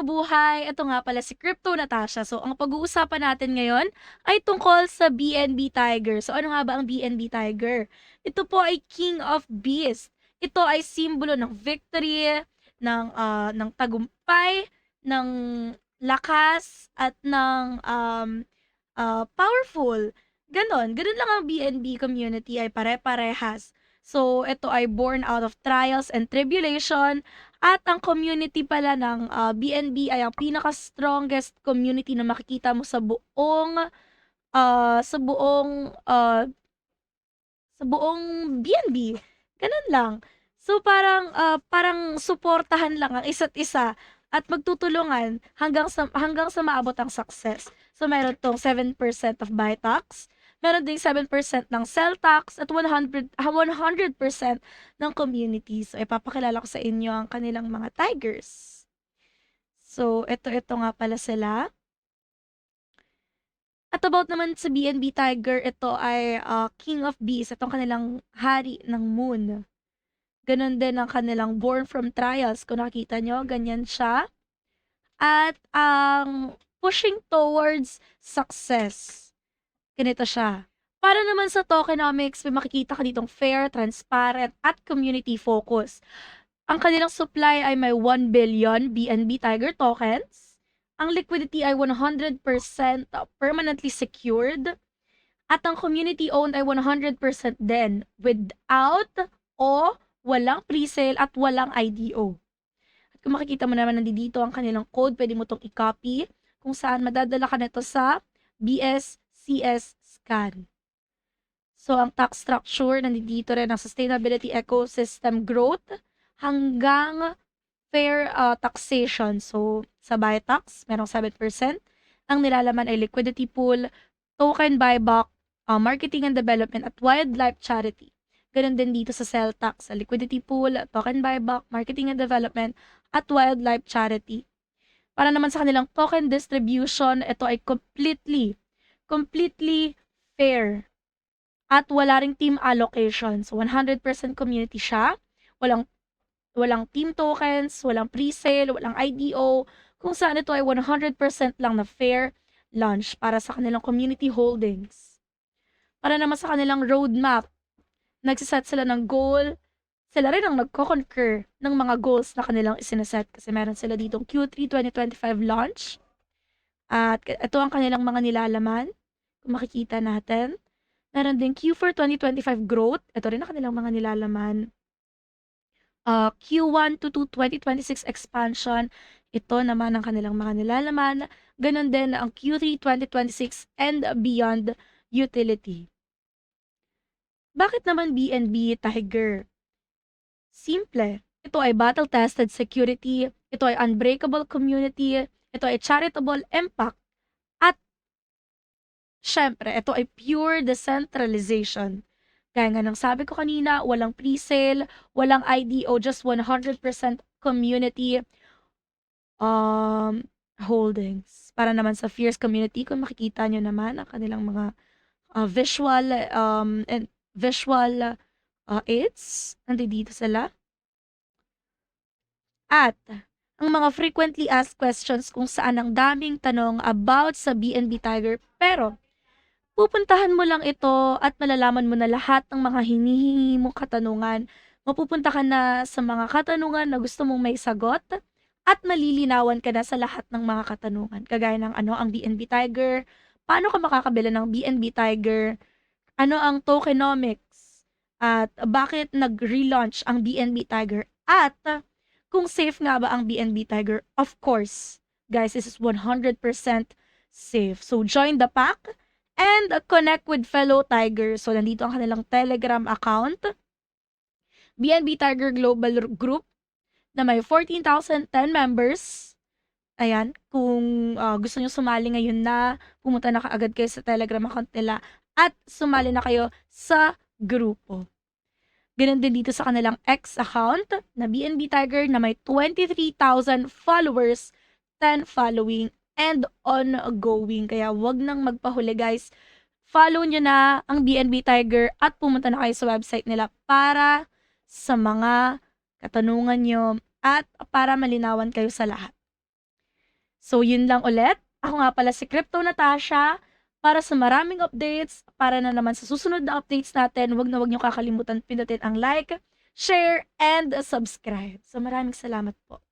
mabuhay! Ito nga pala si Crypto Natasha. So, ang pag-uusapan natin ngayon ay tungkol sa BNB Tiger. So, ano nga ba ang BNB Tiger? Ito po ay King of Beasts. Ito ay simbolo ng victory, ng, ah, ng tagumpay, ng lakas, at ng um, ah, powerful. Ganon. Ganon lang ang BNB community ay pare-parehas. So, ito ay born out of trials and tribulation. At ang community pala ng ah, BNB ay ang pinaka-strongest community na makikita mo sa buong ah, sa buong ah, sa buong BNB. Ganun lang. So parang ah, parang suportahan lang ang isa't isa at magtutulungan hanggang sa hanggang sa maabot ang success. So meron tong 7% of buy tax, meron ding 7% ng sell tax at 100 ah, 100% ng community. So ipapakilala ko sa inyo ang kanilang mga tigers. So ito ito nga pala sila. At about naman sa BNB Tiger, ito ay ah, King of Beasts. Itong kanilang hari ng moon. Ganon din ang kanilang born from trials. Kung nakikita nyo, ganyan siya. At ang pushing towards success. Ganito siya. Para naman sa tokenomics, may makikita ka ditong fair, transparent, at community focus. Ang kanilang supply ay may 1 billion BNB Tiger tokens. Ang liquidity ay 100% permanently secured. At ang community-owned ay 100% din without o walang presale at walang IDO. At kung makikita mo naman nandito ang kanilang code, pwede mo itong i-copy kung saan madadala ka nito sa BSCS scan. So, ang tax structure, nandito rin ang sustainability ecosystem growth hanggang fair uh, taxation. So, sa buy tax, merong 7%. Ang nilalaman ay liquidity pool, token buyback, uh, marketing and development, at wildlife charity. Ganun din dito sa sell tax, sa liquidity pool, token buyback, marketing and development, at wildlife charity. Para naman sa kanilang token distribution, ito ay completely, completely fair. At wala ring team allocation. So, 100% community siya. Walang walang team tokens, walang pre-sale, walang IDO, kung saan ito ay 100% lang na fair launch para sa kanilang community holdings. Para naman sa kanilang roadmap, nagsiset sila ng goal, sila rin ang nagko-concur ng mga goals na kanilang isineset kasi meron sila ditong Q3 2025 launch. At ito ang kanilang mga nilalaman. Makikita natin. Meron din Q4 2025 growth. Ito rin ang kanilang mga nilalaman. Uh, Q1 to 2 2026 expansion. Ito naman ang kanilang mga nilalaman. Ganon din ang Q3 2026 and beyond utility. Bakit naman BNB Tiger? Simple. Ito ay battle-tested security, ito ay unbreakable community, ito ay charitable impact, syempre, ito ay pure decentralization. Gaya nga ng sabi ko kanina, walang pre-sale, walang IDO, just 100% community um, holdings. Para naman sa Fierce community, kung makikita nyo naman ang kanilang mga uh, visual um, and visual uh, aids. Nandito sila. At ang mga frequently asked questions kung saan ang daming tanong about sa BNB Tiger. Pero, pupuntahan mo lang ito at malalaman mo na lahat ng mga hinihingi mong katanungan. Mapupunta ka na sa mga katanungan na gusto mong may sagot at malilinawan ka na sa lahat ng mga katanungan. Kagaya ng ano ang BNB Tiger, paano ka makakabila ng BNB Tiger, ano ang tokenomics, at bakit nag-relaunch ang BNB Tiger, at kung safe nga ba ang BNB Tiger. Of course, guys, this is 100% safe. So, join the pack and connect with fellow Tigers. So, nandito ang kanilang Telegram account. BNB Tiger Global Group na may 14,010 members. Ayan, kung uh, gusto nyo sumali ngayon na, pumunta na kaagad kayo sa Telegram account nila at sumali na kayo sa grupo. Ganun din dito sa kanilang X account na BNB Tiger na may 23,000 followers, 10 following, and ongoing. Kaya wag nang magpahuli guys. Follow nyo na ang BNB Tiger at pumunta na kayo sa website nila para sa mga katanungan nyo at para malinawan kayo sa lahat. So, yun lang ulit. Ako nga pala si Crypto Natasha. Para sa maraming updates, para na naman sa susunod na updates natin, wag na wag niyo kakalimutan pindutin ang like, share, and subscribe. So, maraming salamat po.